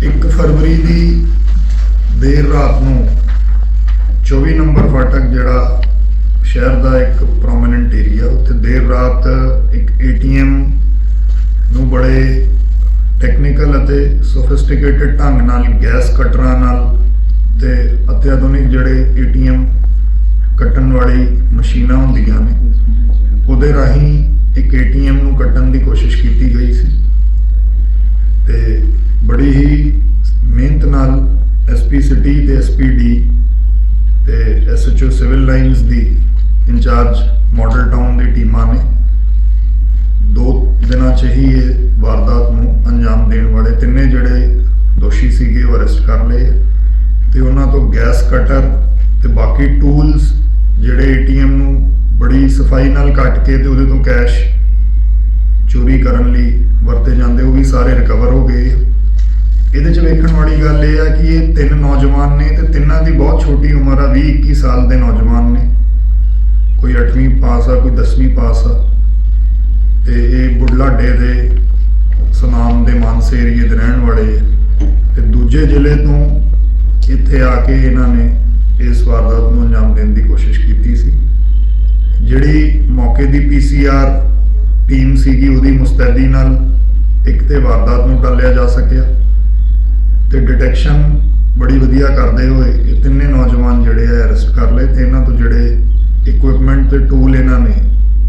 ਫਰਵਰੀ ਦੀ ਦੇਰ ਰਾਤ ਨੂੰ 24 ਨੰਬਰ ਫਾਟਕ ਜਿਹੜਾ ਸ਼ਹਿਰ ਦਾ ਇੱਕ ਪ੍ਰੋਮਿਨੈਂਟ ਏਰੀਆ ਉੱਥੇ ਦੇਰ ਰਾਤ ਇੱਕ ਏਟੀਐਮ ਨੂੰ ਬੜੇ ਟੈਕਨੀਕਲ ਅਤੇ ਸੋਫਿਸਟੀਕੇਟਡ ਢੰਗ ਨਾਲ ਗੈਸ ਕਟਰਾਂ ਨਾਲ ਤੇ ਅਤਿਆਧੁਨਿਕ ਜਿਹੜੇ ਏਟੀਐਮ ਕੱਟਣ ਵਾਲੀ ਮਸ਼ੀਨਾਂ ਹੁੰਦੀਆਂ ਨੇ, ਉਹਦੇ ਰਾਹੀਂ ਇੱਕ ਏਟੀਐਮ ਨੂੰ ਕੱਟਣ ਦੀ ਕੋਸ਼ਿਸ਼ ਕੀਤੀ ਗਈ ਸੀ। ਤੇ ਬੜੀ ਹੀ ਮਿਹਨਤ ਨਾਲ ਐਸਪੀ ਸਿਟੀ ਤੇ ਐਸਪੀਡੀ ਤੇ ਐਸਐਚਓ ਸਿਵਲ ਲਾਈਨਸ ਦੀ ਇੰਚਾਰਜ ਮਾਡਲ ਟਾਊਨ ਦੀ ਟੀਮਾਂ ਨੇ ਦੋ ਦਿਨਾਂ 'ਚ ਹੀ ਇਹ ਵਾਰਦਾਤ ਨੂੰ ਅੰਜਾਮ ਦੇਣ ਵਾਲੇ ਤਿੰਨੇ ਜਿਹੜੇ ਦੋਸ਼ੀ ਸੀਗੇ ਉਹ ਅਰੈਸਟ ਕਰ ਲਏ ਤੇ ਉਹਨਾਂ ਤੋਂ ਗੈਸ ਕਟਰ ਤੇ ਬਾਕੀ ਟੂਲਸ ਜਿਹੜੇ ਏਟੀਐਮ ਨੂੰ ਬੜੀ ਸਫ਼ਾਈ ਨਾਲ ਕੱਟ ਕੇ ਤੇ ਉਹਦੇ ਤੋਂ ਕੈਸ਼ ਚੋਰੀ ਕਰਨ ਲਈ ਵਰਤੇ ਜਾਂਦੇ, ਉਹ ਵੀ ਸਾਰੇ ਰਿਕਵਰ ਹੋ ਗਏ ਇਹਦੇ 'ਚ ਵੇਖਣ ਵਾਲੀ ਗੱਲ ਇਹ ਆ ਕਿ ਇਹ ਤਿੰਨ ਨੌਜਵਾਨ ਨੇ ਤੇ ਤਿੰਨਾਂ ਦੀ ਬਹੁਤ ਛੋਟੀ ਉਮਰ ਆ 20 21 ਸਾਲ ਦੇ ਨੌਜਵਾਨ ਨੇ। ਕੋਈ 8ਵੀਂ ਪਾਸ ਆ, ਕੋਈ 10ਵੀਂ ਪਾਸ ਆ। ਤੇ ਇਹ ਬੁਢਲਾਡੇ ਦੇ ਸੁਨਾਮ ਦੇ ਮਾਨਸੇ ਏਰੀਏ ਦੇ ਰਹਿਣ ਵਾਲੇ ਆ। ਤੇ ਦੂਜੇ ਜ਼ਿਲ੍ਹੇ ਤੋਂ ਇੱਥੇ ਆ ਕੇ ਇਹਨਾਂ ਨੇ ਇਸ ਵਾਰਦਾਤ ਨੂੰ ਅੰਜਾਮ ਦੇਣ ਦੀ ਕੋਸ਼ਿਸ਼ ਕੀਤੀ ਸੀ। ਜਿਹੜੀ ਮੌਕੇ ਦੀ ਪੀਸੀਆਰ ਟੀਮ ਸੀਗੀ, ਉਹਦੀ ਮੁਸਤੈਦੀ ਨਾਲ ਇੱਕ ਤੇ ਵਾਰਦਾਤ ਨੂੰ ਟਾਲਿਆ ਜਾ ਸਕਿਆ। ਤੇ ਬੜੀ ਵਧੀਆ ਕਰਦੇ ਹੋਏ ਇਹ ਤਿੰਨੇ ਨੌਜਵਾਨ ਜਿਹੜੇ ਆ ਅਰੈਸਟ ਕਰ ਲਏ ਤੇ ਇਹਨਾਂ ਤੋਂ ਜਿਹੜੇ ਇਕਵਿਪਮੈਂਟ ਤੇ ਟੂਲ ਇਹਨਾਂ ਨੇ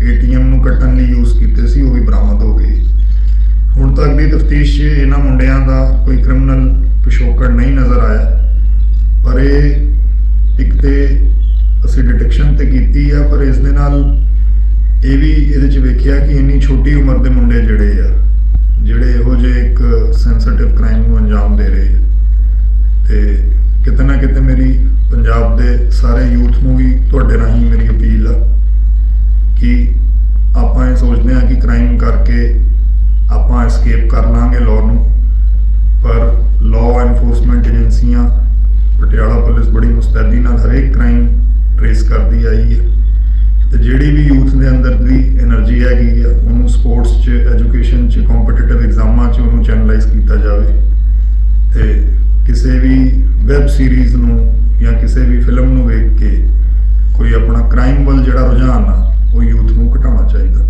ਏਟੀਐਮ ਨੂੰ ਕੱਟਣ ਲਈ ਯੂਜ਼ ਕੀਤੇ ਸੀ, ਉਹ ਵੀ ਬਰਾਮਦ ਹੋ ਗਏ। ਹੁਣ ਤੱਕ ਦੀ ਤਫਤੀਸ਼ 'ਚ ਇਹਨਾਂ ਮੁੰਡਿਆਂ ਦਾ ਕੋਈ ਕ੍ਰਿਮੀਨਲ ਪਿਛੋਕੜ ਨਹੀਂ ਨਜ਼ਰ ਆਇਆ, ਪਰ ਇਹ ਇੱਕ ਤੇ ਅਸੀਂ ਡਿਟੈਕਸ਼ਨ ਤੇ ਕੀਤੀ ਆ, ਪਰ ਇਸ ਦੇ ਨਾਲ ਇਹ ਵੀ ਇਹਦੇ 'ਚ ਵੇਖਿਆ ਕਿ ਇੰਨੀ ਛੋਟੀ ਉਮਰ ਦੇ ਮੁੰਡੇ ਜਿਹੜੇ ਆ, ਜਿਹੜੇ ਇਹੋ ਜਿਹੇ ਇੱਕ ਸੈਂਸਿਟਿਵ ਕ੍ਰਾਈਮ ਨੂੰ ਅੰਜਾਮ ਦੇ ਰਹੇ ਆ। ਤੇ ਕਿਤੇ ਨਾ ਕਿਤੇ ਮੇਰੀ ਪੰਜਾਬ ਦੇ ਸਾਰੇ ਯੂਥ ਨੂੰ ਵੀ ਤੁਹਾਡੇ ਰਾਹੀਂ ਮੇਰੀ ਅਪੀਲ ਆ ਕਿ ਆਪਾਂ ਇਹ ਸੋਚਦੇ ਆ ਕਿ ਕ੍ਰਾਈਮ ਕਰਕੇ ਆਪਾਂ ਐਸਕੇਪ ਕਰ ਲਾਂਗੇ ਲਾਅ ਨੂੰ। ਪਰ ਲਾਅ ਐਨਫੋਰਸਮੈਂਟ ਏਜੰਸੀਆਂ ਪਟਿਆਲਾ ਪੁਲਿਸ ਬੜੀ ਮੁਸਤੈਦੀ ਨਾਲ ਹਰੇਕ ਕ੍ਰਾਈਮ ਟ੍ਰੇਸ ਕਰਦੀ ਆਈ ਹੈ। ਤੇ ਜਿਹੜੀ ਵੀ ਯੂਥ ਦੇ ਅੰਦਰ ਦੀ એનર્ਜੀ ਹੈਗੀ ਆ, ਉਹਨੂੰ ਸਪੋਰਟਸ 'ਚ ਐਜੂਕੇਸ਼ਨ 'ਚ ਕੰਪੀਟੀਟਿਵ ਐਗਜ਼ਾਮਾਂ 'ਚ ਉਹਨੂੰ ਚੈਨਲਾਈਜ਼ ਕੀਤਾ ਜਾਵੇ। ਤੇ ਕਿਸੇ ਵੀ ਵੈਬ ਸੀਰੀਜ਼ ਨੂੰ ਜਾਂ ਕਿਸੇ ਵੀ ਫਿਲਮ ਨੂੰ ਵੇਖ ਕੇ ਕੋਈ ਆਪਣਾ ਕ੍ਰਾਈਮ ਵੱਲ ਜਿਹੜਾ ਰੁਝਾਨ ਆ, ਉਹ ਯੂਥ ਨੂੰ ਘਟਾਉਣਾ ਚਾਹੀਦਾ।